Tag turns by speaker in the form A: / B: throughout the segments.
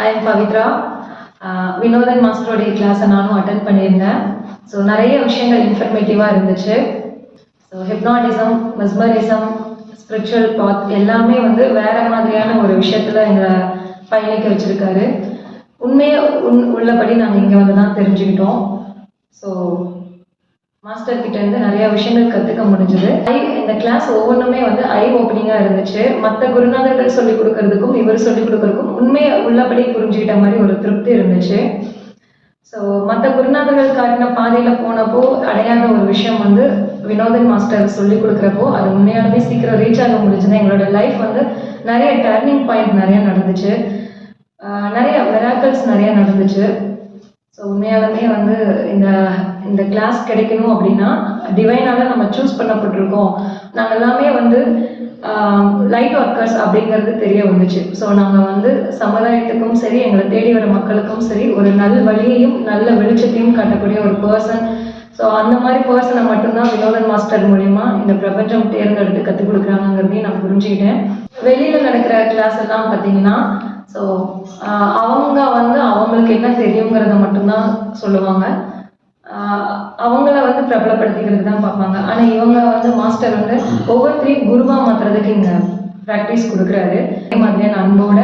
A: ஐ am Pavithra Vinodhan மாஸ்டருடைய கிளாஸை நானும் அட்டன் பண்ணியிருந்தேன். ஸோ நிறைய விஷயங்கள் இன்ஃபர்மேட்டிவாக இருந்துச்சு. So hypnotism mesmerism spiritual path எல்லாமே வந்து வேற மாதிரியான ஒரு விஷயத்தில் எங்களை பயணிக்க வச்சுருக்காரு. உண்மையை உன் உள்ளபடி நாங்கள் இங்கே வந்து தான் தெரிஞ்சுக்கிட்டோம். ஸோ மாஸ்டர் கிட்ட இருந்து நிறைய விஷயங்கள் கத்துக்க முடிஞ்சது. ஐ இந்த கிளாஸ் ஒவ்வொன்றுமே வந்து ஐ ஓப்பனிங்கா இருந்துச்சு. மற்ற குருநாதர்கள் சொல்லி கொடுக்கறதுக்கும் இவர் சொல்லி கொடுக்கறதுக்கும் உண்மையை உள்ளபடி புரிஞ்சுக்கிட்ட மாதிரி ஒரு திருப்தி இருந்துச்சு. ஸோ மற்ற குருநாதர்கள் காட்டின பாதையில போனப்போ அடையாத ஒரு விஷயம் வந்து வினோதன் மாஸ்டர் சொல்லி கொடுக்குறப்போ அது உண்மையாலுமே சீக்கிரம் ரீச் ஆக முடிஞ்சுன்னா எங்களோட லைஃப் வந்து நிறைய டர்னிங் பாயிண்ட் நிறைய நடந்துச்சு. நிறைய வெராக்கல்ஸ் நிறைய நடந்துச்சு. ஸோ உண்மையாலுமே வந்து இந்த இந்த கிளாஸ் கிடைக்கணும் அப்படின்னா டிவைனால நம்ம சூஸ் பண்ணப்பட்டிருக்கோம். நாங்கள் எல்லாமே வந்து லைட் ஒர்க்கர்ஸ் அப்படிங்கிறது தெரிய வந்துச்சு. ஸோ நாங்கள் வந்து சமுதாயத்துக்கும் சரி எங்களை தேடி வர மக்களுக்கும் சரி ஒரு நல்ல வழியையும் நல்ல வெளிச்சத்தையும் காட்டக்கூடிய ஒரு பர்சன் ஸோ அந்த மாதிரி பர்சனை மட்டும்தான் வினோதன் மாஸ்டர் மூலிமா இந்த பிரபஞ்சம் தேர்ந்தெடுத்து கற்றுக் கொடுக்குறாங்கிறதையும் நான் புரிஞ்சுக்கிட்டேன். வெளியில் நடக்கிற கிளாஸ் எல்லாம் பார்த்தீங்கன்னா ஸோ அவங்க வந்து அவங்களுக்கு என்ன தெரியுங்கிறத மட்டும்தான் சொல்லுவாங்க. ஆஹ் அவங்கள வந்து பிரபலப்படுத்திக்கிறது தான் பார்ப்பாங்க. ஆனா இவங்க வந்து மாஸ்டர் வந்து ஒவ்வொருத்தரையும் குருவா மாத்துறதுக்கு இங்க ப்ராக்டிஸ் கொடுக்குறாரு. அதே மாதிரியான அன்போட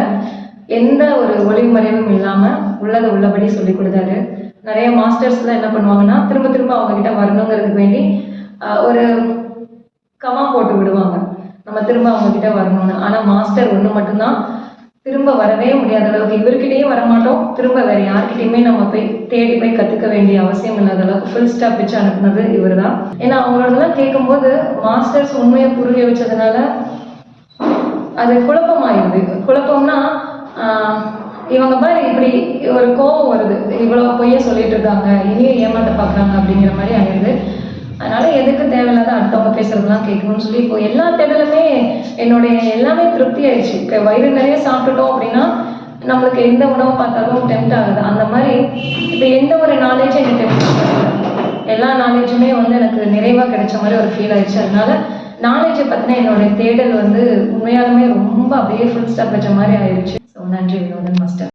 A: எந்த ஒரு ஒளிமறைவும் இல்லாம உள்ளதை உள்ளபடி சொல்லி கொடுத்தாரு. நிறைய மாஸ்டர்ஸ்லாம் என்ன பண்ணுவாங்கன்னா திரும்ப திரும்ப அவங்க கிட்ட வரணுங்கிறதுக்கு வேண்டி ஆஹ் ஒரு கமா போட்டு விடுவாங்க. நம்ம திரும்ப அவங்க கிட்ட வரணும்னு. ஆனா மாஸ்டர் ஒன்று மட்டும்தான் திரும்ப வரவே முடியாத அளவுக்கு இவர்கிட்டயும் வரமாட்டோம். திரும்ப வேற யார்கிட்டயுமே நம்ம போய் தேடி போய் கத்துக்க வேண்டிய அவசியம் இல்லாத அளவுக்கு ஃபுல் ஸ்டாப் வச்சு அனுப்புனது இவர்தான். ஏன்னா அவங்களோடலாம் கேட்கும்போது மாஸ்டர்ஸ் உண்மையை புரிய வச்சதுனால அது குழப்பமாயிருது குழப்பம்னா இவங்க பாரு இப்படி ஒரு கோபம் வருது. இவ்வளவு பொய்ய சொல்லிட்டு இருக்காங்க. இனியும் ஏமாட்ட பாக்குறாங்க அப்படிங்கிற மாதிரி ஆயிடுது. அதனால எதுக்கு தேவையில்லாத அடுத்தவங்க பேசுறதுலாம் கேட்கணும்னு சொல்லி இப்போ எல்லா தேடலுமே என்னுடைய எல்லாமே திருப்தி ஆயிடுச்சு. இப்போ வயிறு நிறைய சாப்பிட்டுட்டோம் அப்படின்னா நம்மளுக்கு எந்த உணவு பார்த்தாலும் டெம்ட் ஆகுது. அந்த மாதிரி இப்போ எந்த ஒரு நாலேஜும் எனக்கு எல்லா நாலேஜுமே வந்து எனக்கு நிறைவாக கிடைச்ச மாதிரி ஒரு ஃபீல் ஆயிடுச்சு. அதனால நாலேஜை பற்றின என்னுடைய தேடல் வந்து உண்மையாலுமே ரொம்ப அப்படியே ஃபுல் ஸ்டாப் வச்ச மாதிரி ஆயிடுச்சு. ஸோ நன்றி வினோதன் மாஸ்டர்